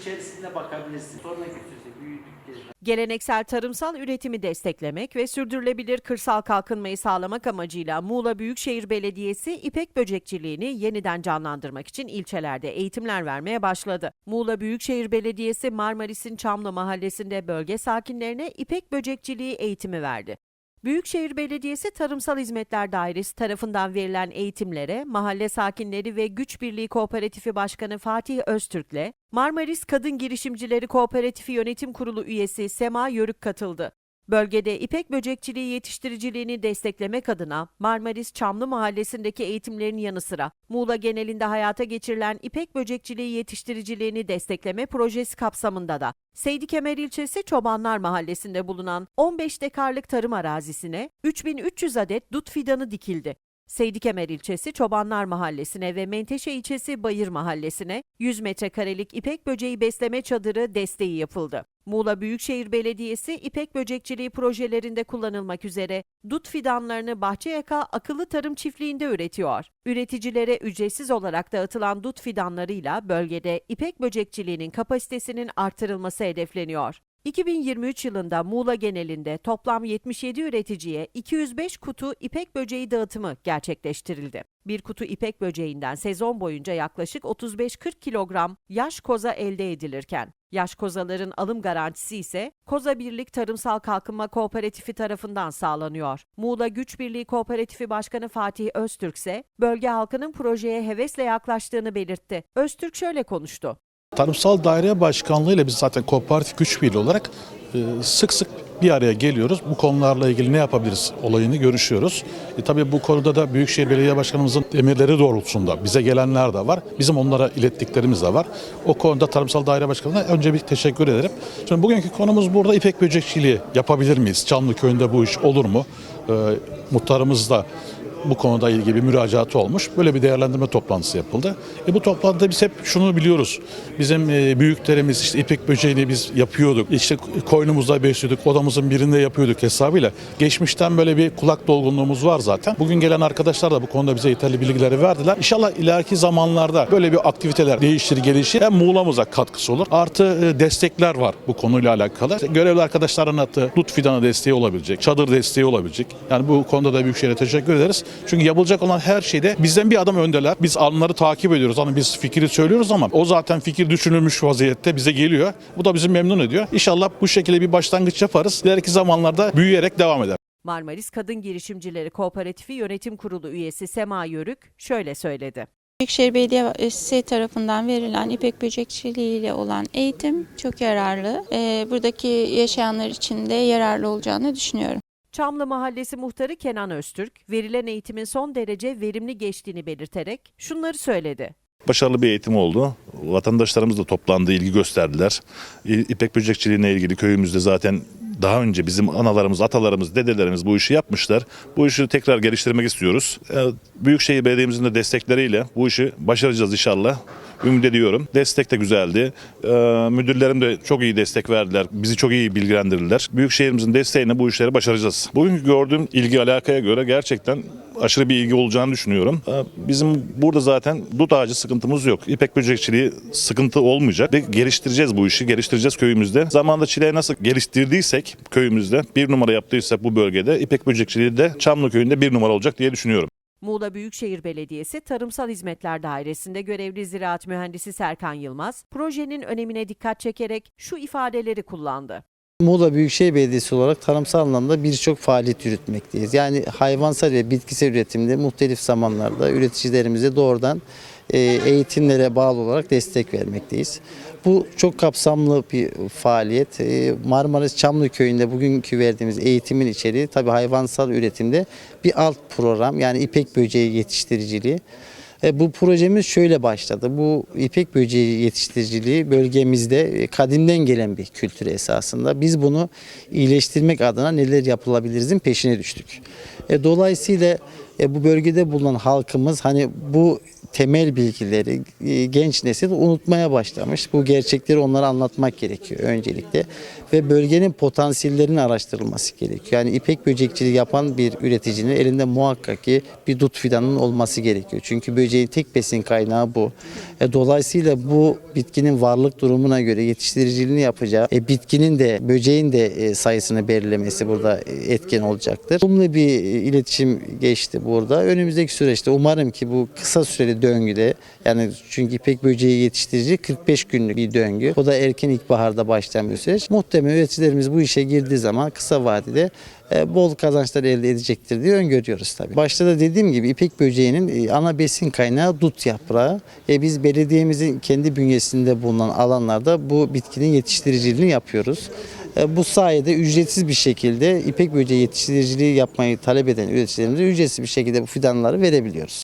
İçerisinde bakabilirsiniz. Sonraki büyüdükçe Geleneksel tarımsal üretimi desteklemek ve sürdürülebilir kırsal kalkınmayı sağlamak amacıyla Muğla Büyükşehir Belediyesi ipek böcekçiliğini yeniden canlandırmak için ilçelerde eğitimler vermeye başladı. Muğla Büyükşehir Belediyesi Marmaris'in Çamlı mahallesinde bölge sakinlerine ipek böcekçiliği eğitimi verdi. Büyükşehir Belediyesi Tarımsal Hizmetler Dairesi tarafından verilen eğitimlere mahalle sakinleri ve Güç Birliği Kooperatifi Başkanı Fatih Öztürk'le Marmaris Kadın Girişimcileri Kooperatifi Yönetim Kurulu üyesi Sema Yörük katıldı. Bölgede ipek böcekçiliği yetiştiriciliğini desteklemek adına Marmaris Çamlı Mahallesi'ndeki eğitimlerin yanı sıra Muğla genelinde hayata geçirilen ipek böcekçiliği yetiştiriciliğini destekleme projesi kapsamında da Seydi Kemer ilçesi Çobanlar Mahallesi'nde bulunan 15 dekarlık tarım arazisine 3300 adet dut fidanı dikildi. Seydi Kemer ilçesi Çobanlar Mahallesi'ne ve Menteşe ilçesi Bayır Mahallesi'ne 100 metrekarelik ipek böceği besleme çadırı desteği yapıldı. Muğla Büyükşehir Belediyesi ipek böcekçiliği projelerinde kullanılmak üzere dut fidanlarını Bahçeyaka Akıllı Tarım Çiftliği'nde üretiyor. Üreticilere ücretsiz olarak dağıtılan dut fidanlarıyla bölgede ipek böcekçiliğinin kapasitesinin artırılması hedefleniyor. 2023 yılında Muğla genelinde toplam 77 üreticiye 205 kutu ipek böceği dağıtımı gerçekleştirildi. Bir kutu ipek böceğinden sezon boyunca yaklaşık 35-40 kilogram yaş koza elde edilirken, yaş kozaların alım garantisi ise Koza Birlik Tarımsal Kalkınma Kooperatifi tarafından sağlanıyor. Muğla Güç Birliği Kooperatifi Başkanı Fatih Öztürk ise bölge halkının projeye hevesle yaklaştığını belirtti. Öztürk şöyle konuştu. Tarımsal Daire Başkanlığı ile biz zaten kooperatif güç birliği olarak e, sık sık bir araya geliyoruz. Bu konularla ilgili ne yapabiliriz olayını görüşüyoruz. E, tabii bu konuda da Büyükşehir Belediye Başkanımızın emirleri doğrultusunda bize gelenler de var. Bizim onlara ilettiklerimiz de var. O konuda Tarımsal Daire Başkanı'na önce bir teşekkür ederim. Şimdi bugünkü konumuz burada ipek böcekçiliği yapabilir miyiz? Çamlı köyünde bu iş olur mu? E, muhtarımız da bu konuda ilgili bir müracaatı olmuş. Böyle bir değerlendirme toplantısı yapıldı. E bu toplantıda biz hep şunu biliyoruz. Bizim e, büyüklerimiz işte ipek böceğini biz yapıyorduk. İşte koynumuzda besliyorduk. Odamızın birinde yapıyorduk hesabıyla. Geçmişten böyle bir kulak dolgunluğumuz var zaten. Bugün gelen arkadaşlar da bu konuda bize yeterli bilgileri verdiler. İnşallah ileriki zamanlarda böyle bir aktiviteler değiştir gelişir. Hem Muğla'mıza katkısı olur. Artı e, destekler var bu konuyla alakalı. İşte görevli arkadaşların anlattığı dut fidanı desteği olabilecek, çadır desteği olabilecek. Yani bu konuda da Büyükşehir'e teşekkür ederiz. Çünkü yapılacak olan her şeyde bizden bir adım öndeler. Biz onları takip ediyoruz. Hani biz fikri söylüyoruz ama o zaten fikir düşünülmüş vaziyette bize geliyor. Bu da bizi memnun ediyor. İnşallah bu şekilde bir başlangıç yaparız. İleriki zamanlarda büyüyerek devam eder. Marmaris Kadın Girişimcileri Kooperatifi Yönetim Kurulu üyesi Sema Yörük şöyle söyledi. Büyükşehir Belediyesi tarafından verilen ipek böcekçiliği ile olan eğitim çok yararlı. Ee, buradaki yaşayanlar için de yararlı olacağını düşünüyorum. Çamlı Mahallesi Muhtarı Kenan Öztürk, verilen eğitimin son derece verimli geçtiğini belirterek şunları söyledi. Başarılı bir eğitim oldu. Vatandaşlarımız da toplandı, ilgi gösterdiler. İpek böcekçiliğine ilgili köyümüzde zaten daha önce bizim analarımız, atalarımız, dedelerimiz bu işi yapmışlar. Bu işi tekrar geliştirmek istiyoruz. Ee, Büyükşehir Belediye'mizin de destekleriyle bu işi başaracağız inşallah. Ümit ediyorum. Destek de güzeldi. Ee, müdürlerim de çok iyi destek verdiler. Bizi çok iyi bilgilendirdiler. Büyükşehirimizin desteğiyle bu işleri başaracağız. Bugünkü gördüğüm ilgi alakaya göre gerçekten aşırı bir ilgi olacağını düşünüyorum. Ee, Bizim burada zaten dut ağacı sıkıntımız yok. İpek böcekçiliği sıkıntı olmayacak. Ve geliştireceğiz bu işi. Geliştireceğiz köyümüzde. Zamanında çileği nasıl geliştirdiysek köyümüzde bir numara yaptıysak bu bölgede İpek böcekçiliği de Çamlı köyünde bir numara olacak diye düşünüyorum. Muğla Büyükşehir Belediyesi Tarımsal Hizmetler Dairesi'nde görevli ziraat mühendisi Serkan Yılmaz, projenin önemine dikkat çekerek şu ifadeleri kullandı. Muğla Büyükşehir Belediyesi olarak tarımsal anlamda birçok faaliyet yürütmekteyiz. Yani hayvansal ve bitkisel üretimde muhtelif zamanlarda üreticilerimize doğrudan eğitimlere bağlı olarak destek vermekteyiz. Bu çok kapsamlı bir faaliyet. E, Marmaris Çamlı Köyü'nde bugünkü verdiğimiz eğitimin içeriği tabii hayvansal üretimde bir alt program yani ipek böceği yetiştiriciliği. E, bu projemiz şöyle başladı. Bu ipek böceği yetiştiriciliği bölgemizde e, kadimden gelen bir kültür esasında. Biz bunu iyileştirmek adına neler yapılabilirizin peşine düştük. E, dolayısıyla E, bu bölgede bulunan halkımız hani bu temel bilgileri e, genç nesil unutmaya başlamış. Bu gerçekleri onlara anlatmak gerekiyor öncelikle ve bölgenin potansiyellerinin araştırılması gerekiyor. Yani ipek böcekçiliği yapan bir üreticinin elinde muhakkak ki bir dut fidanının olması gerekiyor. Çünkü böceğin tek besin kaynağı bu. E, dolayısıyla bu bitkinin varlık durumuna göre yetiştiriciliğini yapacağı e, bitkinin de böceğin de sayısını belirlemesi burada etken olacaktır. Bununla bir iletişim geçti burada. Önümüzdeki süreçte umarım ki bu kısa süreli döngüde yani çünkü ipek böceği yetiştirici 45 günlük bir döngü. O da erken ilkbaharda başlayan bir süreç. Muhtemelen üreticilerimiz bu işe girdiği zaman kısa vadede e, bol kazançlar elde edecektir diye öngörüyoruz tabii. Başta da dediğim gibi ipek böceğinin e, ana besin kaynağı dut yaprağı. E, biz belediyemizin kendi bünyesinde bulunan alanlarda bu bitkinin yetiştiriciliğini yapıyoruz. E, Bu sayede ücretsiz bir şekilde ipek böceği yetiştiriciliği yapmayı talep eden üreticilerimize ücretsiz bir şekilde bu fidanları verebiliyoruz.